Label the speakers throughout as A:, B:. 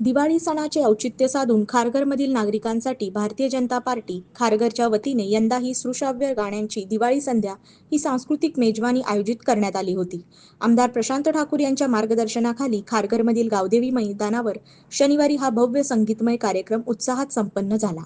A: दिवाळी सणाचे औचित्य साधून खारघरमधील नागरिकांसाठी भारतीय जनता पार्टी खारघरच्या वतीने यंदा ही श्रुश्राव्य गाण्यांची दिवाळी संध्या ही सांस्कृतिक मेजवानी आयोजित करण्यात आली होती. आमदार प्रशांत ठाकूर यांच्या मार्गदर्शनाखाली खारघरमधील गावदेवी मैदानावर शनिवारी हा भव्य संगीतमय कार्यक्रम उत्साहात संपन्न झाला.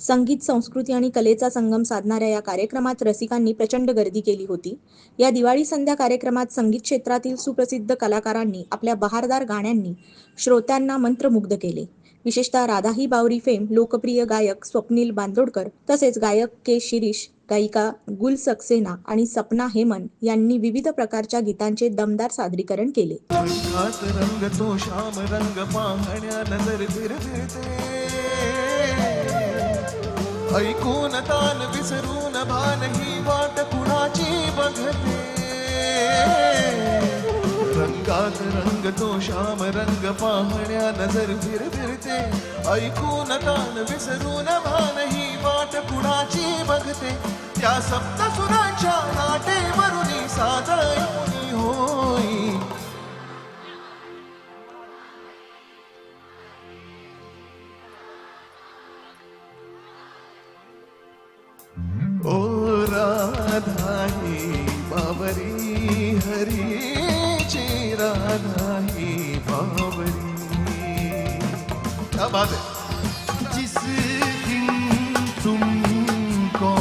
A: संगीत संस्कृती आणि कलेचा संगम साधणाऱ्या या कार्यक्रमात रसिकांनी प्रचंड गर्दी केली होती. या दिवाळी संध्या कार्यक्रमात संगीत क्षेत्रातील सुप्रसिद्ध कलाकारांनी आपल्या बहारदार गाण्यांनी श्रोत्यांना मंत्रमुग्ध केले. विशेषतः राधाही बावरी फेम लोकप्रिय गायक स्वप्नील बांदोडकर तसेच गायक के शिरीष गायिका गुल सक्सेना आणि सपना हेमन यांनी विविध प्रकारच्या गीतांचे दमदार सादरीकरण केले.
B: रंग तो श्याम रंग पाहण्या नजर फिरते. ऐकून तान विसरून भान ही वाट कुणाची बघते? रंगात रंग तो श्याम रंग पाहण्या नजर फिर फिरते ऐकून तान विसरून भान ही वाट कुणाची बघते? त्या सप्त सुरांच्या राधा ही बाबरी हरीची राधा ही बाबरी। क्या बात है?
C: जिस दिन तुमको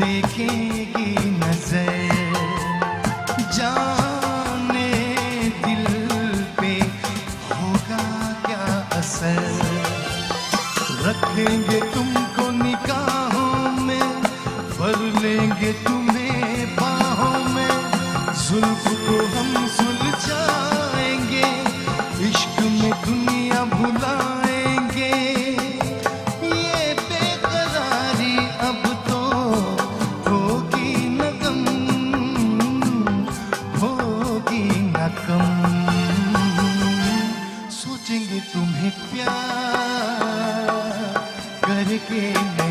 C: देखेगी नज़र, जाने दिल पे होगा क्या असर? रखेंगे तुमको के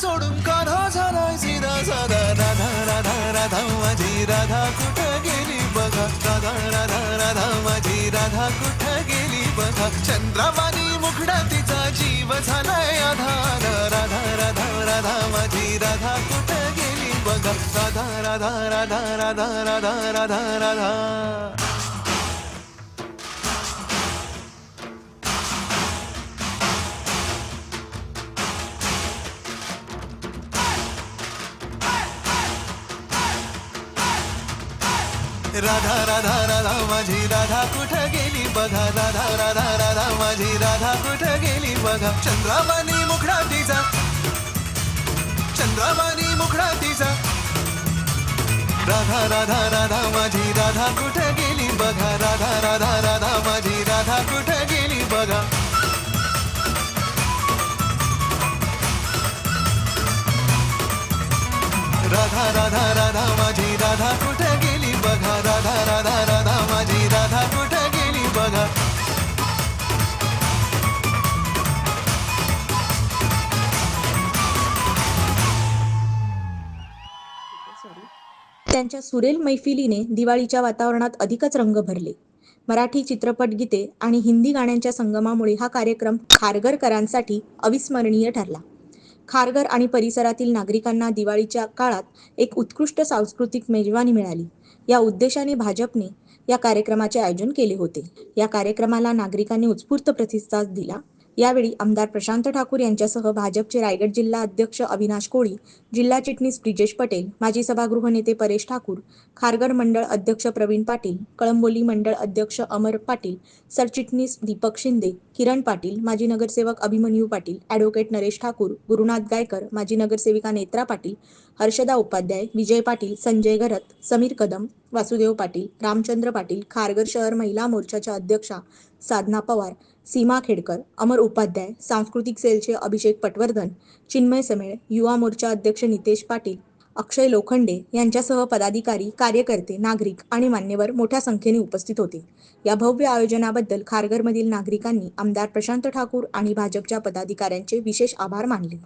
B: सोडून काढा झाला सिरा झाला राधा राधा राधा माझी राधा कुठं गेली बघा. राधा राधा राधा माझी राधा कुठं गेली बघा. चंद्रवाणी मुखडा तिचा जीव झालाय आधार. राधा राधा राधा माझी राधा कुठं गेली बघा. राधा राधा राधा राधा राधा राधा राधा. राधा राधा राधा माझी राधा कुठं गेली बघा. राधा राधा राधा माझी राधा कुठं गेली बघा. चंद्राबानी मुखडा तिचा चंद्राबानी मुखडा तिचा. राधा राधा राधा माझी राधा कुठे गेली बघा. राधा राधा राधा माझी राधा कुठे गेली बघा.
A: त्यांच्या सुरेल मैफिलीने दिवाळीच्या वातावरणात अधिकच रंग भरले. मराठी चित्रपट गीते आणि हिंदी गाण्यांच्या संगमामुळे हा कार्यक्रम खारगरकरांसाठी अविस्मरणीय ठरला. खारगर आणि परिसरातील नागरिकांना दिवाळीच्या काळात एक उत्कृष्ट सांस्कृतिक मेजवानी मिळाली. या उद्देशाने भाजपने या कार्यक्रमाचे आयोजन केले होते. या कार्यक्रमाला नागरिकांनी उत्स्फूर्त प्रतिसाद दिला. यावेळी आमदार प्रशांत ठाकूर यांच्यासह भाजपचे रायगड जिल्हा अध्यक्ष अविनाश कोळी जिल्हा चिटणीस ब्रिजेश पटेल माजी सभागृह नेते परेश ठाकूर खारगड मंडळ अध्यक्ष प्रवीण पाटील कळंबोली मंडळ अध्यक्ष अमर पाटील सरचिटणीस दीपक शिंदे किरण पाटील माजी नगरसेवक अभिमन्यू पाटील ॲडव्होकेट नरेश ठाकूर गुरुनाथ गायकर माजी नगरसेविका नेत्रा पाटील हर्षदा उपाध्याय विजय पाटील संजय घरत समीर कदम वासुदेव पाटील रामचंद्र पाटील खारगर शहर महिला मोर्चाच्या अध्यक्षा साधना पवार सीमा खेडकर अमर उपाध्याय सांस्कृतिक सेलचे अभिषेक पटवर्धन चिन्मय समेळ युवा मोर्चा अध्यक्ष नितेश पाटील अक्षय लोखंडे यांच्यासह पदाधिकारी कार्यकर्ते नागरिक आणि मान्यवर मोठ्या संख्येने उपस्थित होते. या भव्य आयोजनाबद्दल खारघरमधील नागरिकांनी आमदार प्रशांत ठाकूर आणि भाजपच्या पदाधिकाऱ्यांचे विशेष आभार मानले.